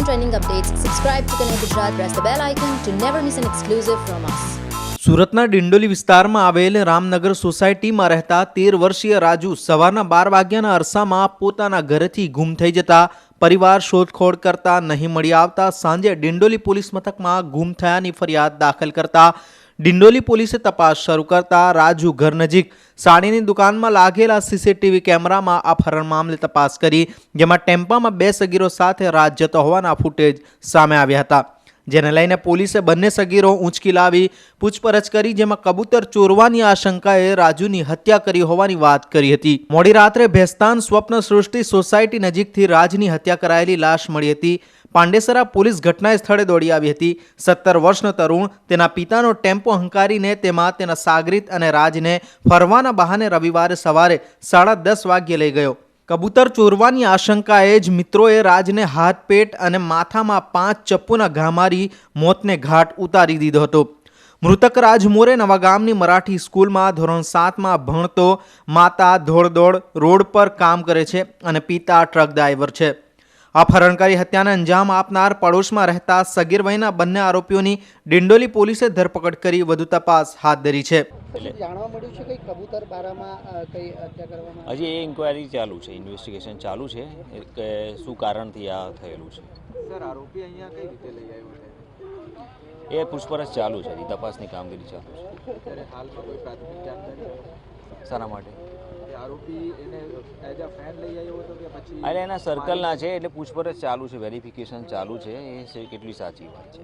trending updates, subscribe to Connect Gujarat, press the bell icon to never miss an exclusive from us. સુરતના ડિંડોલી વિસ્તારમાં આવેલ રામનગર સોસાયટીમાં રહેતા તેર વર્ષીય રાજુ સવારના બાર વાગ્યાના અરસામાં પોતાના ઘરેથી ગુમ થઈ જતા પરિવાર શોધખોળ કરતા નહીં મળી આવતા સાંજે ડિંડોલી પોલીસ મથકમાં ગુમ થયાની ફરિયાદ દાખલ કરતા ડિંડોલી પોલીસે તપાસ શરૂ કરતા રાજુ ઘર નજીક સાડીની દુકાનમાં લાગેલા સીસીટીવી કેમેરામાં આ ફરણ મામલે તપાસ કરી, જેમાં ટેમ્પામાં બે સગીરો સાથે રાજ જતો હોવાના ફૂટેજ સામે આવ્યા હતા. જેને લઈને પોલીસે બંને સગીરો ઊંચકી લાવી પૂછપરછ કરી, જેમાં કબૂતર ચોરવાની આશંકાએ રાજુની હત્યા કરી હોવાની વાત કરી હતી. મોડી રાત્રે ભેસ્તાન સ્વપ્ન સૃષ્ટિ સોસાયટી નજીકથી રાજની હત્યા કરાયેલી લાશ મળી હતી. પાંડેસરા પોલીસ ઘટના સ્થળે દોડી આવી હતી. સત્તર વર્ષનો તરુણ તેના પિતાનો ટેમ્પો હંકારીને તેમાં તેના સાગરીત અને રાજને ફરવાના બહાને રવિવારે સવારે સાડા દસ વાગ્યે લઈ ગયો. કબૂતર ચોરવાની આશંકાએ જ મિત્રોએ રાજને હાથ, પેટ અને માથામાં પાંચ ચપ્પુના ઘા મારી મોતને ઘાટ ઉતારી દીધો હતો. મૃતક રાજ મોરે નવાગામની મરાઠી સ્કૂલમાં ધોરણ સાતમાં ભણતો માતા ધોળદોડ રોડ પર કામ કરે છે અને પિતા ટ્રક ડ્રાઈવર છે. અપહરણકારી હત્યાને અંજામ આપનાર પડોશમાં રહેતા સગીર વયના બંને આરોપીઓની ડિંડોલી પોલીસે ધરપકડ કરી વધુ તપાસ હાથ ધરી છે. જાણવા મળ્યું છે કઈ કબૂતર બારામાં કઈ હત્યા કરવામાં હજી એ ઇન્ક્વાયરી ચાલુ છે ઇન્વેસ્ટિગેશન ચાલુ છે કે શું કારણથી આ થયેલું છે. સર આરોપી અહીંયા કઈ રીતે લઈ આવ્યો છે? એ પૂછપરછ ચાલુ છે હજી તપાસની કામગીરી ચાલુ છે. સારા હાલમાં કોઈ પ્રાથમિક જાણકારી? શાના માટે? કે આરોપી એને એઝ અ ફ્રેન્ડ લઈ આવ્યો હતો કે પછી અરે એના સર્કલના છે એટલે પૂછપરછ ચાલુ છે વેરિફિકેશન ચાલુ છે એ કેટલી સાચી વાત છે.